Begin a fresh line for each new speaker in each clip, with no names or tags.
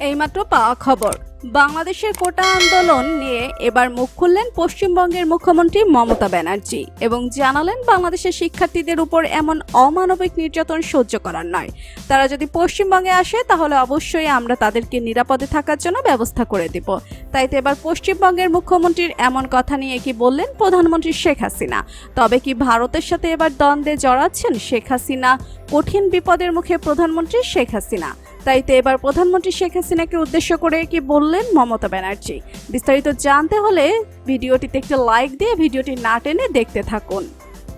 এইমাত্র পাওয়া খবর। বাংলাদেশের কোটা আন্দোলন নিয়ে এবার মুখ খুললেন পশ্চিমবঙ্গের মুখ্যমন্ত্রী মমতা ব্যানার্জি এবং জানালেন বাংলাদেশের শিক্ষার্থীদের উপর এমন অমানবিক নির্যাতন সহ্য করার নয়। তারা যদি পশ্চিমবঙ্গে আসে, তাহলে অবশ্যই আমরা তাদেরকে নিরাপদে থাকার জন্য ব্যবস্থা করে দেব। তাই তো এবার পশ্চিমবঙ্গের মুখ্যমন্ত্রীর এমন কথা নিয়ে কি বললেন প্রধানমন্ত্রী শেখ হাসিনা? তবে কি ভারতের সাথে এবার দ্বন্দ্বে জড়াচ্ছেন শেখ হাসিনা? কঠিন বিপদের মুখে প্রধানমন্ত্রী শেখ হাসিনা। তাই তো এবার প্রধানমন্ত্রী শেখ হাসিনাকে উদ্দেশ্য করে কি বললেন মমতা ব্যানার্জি? বিস্তারিত জানতে হলে ভিডিওটিতে একটা লাইক দিয়ে ভিডিওটি না টেনে দেখতে থাকুন।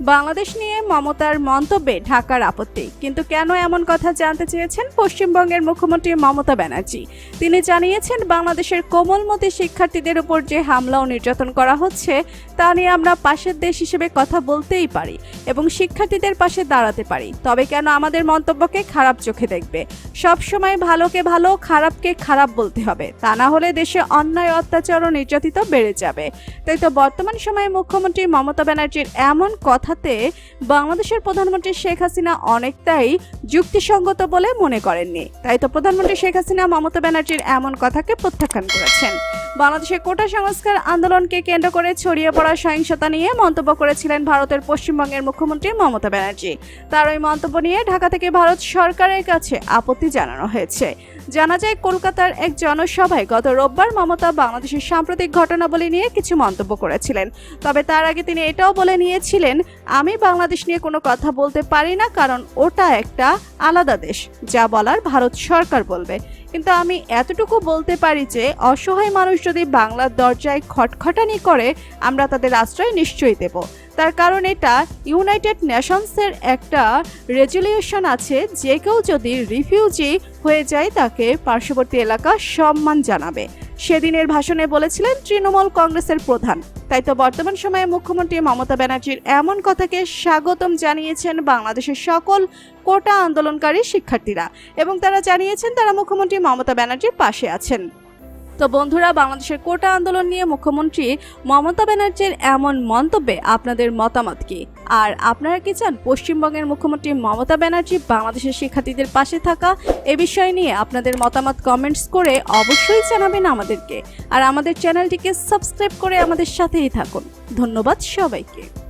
বাংলাদেশ নিয়ে মমতার মন্তব্যে ঢাকার আপত্তি। কিন্তু কেন এমন কথা জানতে চেয়েছেন পশ্চিমবঙ্গের মুখ্যমন্ত্রী মমতা ব্যানার্জি? তিনি জানিয়েছেন, বাংলাদেশের কোমলমতি শিক্ষার্থীদের উপর যে হামলা ও নির্যাতন করা হচ্ছে, তা নিয়ে আমরা পাশের দেশ হিসেবে কথা বলতেই পারি এবং শিক্ষার্থীদের পাশে দাঁড়াতে পারি। তবে কেন আমাদের মন্তব্যকে খারাপ চোখে দেখবে? সব সময় ভালোকে ভালো, খারাপকে খারাপ বলতে হবে। তা না হলে দেশে অন্যায়, অত্যাচার ও নির্যাতিত বেড়ে যাবে। তাই তো বর্তমান সময়ে মুখ্যমন্ত্রী মমতা ব্যানার্জির এমন কথাতে বাংলাদেশের প্রধানমন্ত্রী শেখ হাসিনা অনেকটাই যুক্তিসঙ্গত বলে মনে করেননি। তাই তো প্রধানমন্ত্রী শেখ হাসিনা মমতা ব্যানার্জির এমন কথাকে প্রত্যাখ্যান করেছেন। বাংলাদেশের কোটা সংস্কার আন্দোলনকে কেন্দ্র করে ছড়িয়ে পড়া সহিংসতা নিয়ে মন্তব্য করেছিলেন ভারতের পশ্চিমবঙ্গের মুখ্যমন্ত্রী মমতা ব্যানার্জি। তার ওই মন্তব্য নিয়ে ঢাকা থেকে ভারত সরকারের কাছে আপত্তি জানানো হয়েছে। জানা যায়, কলকাতার এক জনসভায় গত রোববার মমতা বাংলাদেশের সাম্প্রতিক ঘটনাবলী নিয়ে কিছু মন্তব্য করেছিলেন। তবে তার আগে তিনি এটাও বলে নিয়েছিলেন, আমি বাংলাদেশ নিয়ে কোনো কথা বলতে পারি না, কারণ ওটা একটা আলাদা দেশ, যা বলার ভারত সরকার বলবে। কিন্তু আমি এতটুকু বলতে পারি যে, অসহায় মানুষ যদি বাংলার দরজায় খটখটানি করে, আমরা তাদের আশ্রয় নিশ্চয়ই দেব। তার কারণ এটা ইউনাইটেড নেশনসের একটা রেজলিউশন আছে, যে কেউ যদি রিফিউজি হয়ে যায় তাকে পার্শ্ববর্তী এলাকা সম্মান জানাবে। সেদিনের ভাষণে বলেছিলেন তৃণমূল কংগ্রেসের প্রধান। তাই তো বর্তমান সময়ে মুখ্যমন্ত্রী মমতা ব্যানার্জির এমন কথাকে স্বাগতম জানিয়েছেন বাংলাদেশের সকল কোটা আন্দোলনকারী শিক্ষার্থীরা। এবং তারা জানিয়েছেন তারা মুখ্যমন্ত্রী মমতা ব্যানার্জির পাশে আছেন। তো বন্ধুরা, বাংলাদেশের কোটা আন্দোলন নিয়ে মুখ্যমন্ত্রী মমতা ব্যানার্জির এমন মন্তব্যে আপনাদের মতামত কি? আর আপনারা কি চান পশ্চিমবঙ্গের মুখ্যমন্ত্রী মমতা ব্যানার্জি বাংলাদেশের শিক্ষার্থীদের পাশে থাকা? এ বিষয় নিয়ে আপনাদের মতামত কমেন্টস করে অবশ্যই জানাবেন আমাদেরকে। আর আমাদের চ্যানেলটিকে সাবস্ক্রাইব করে আমাদের সাথেই থাকুন। ধন্যবাদ সবাইকে।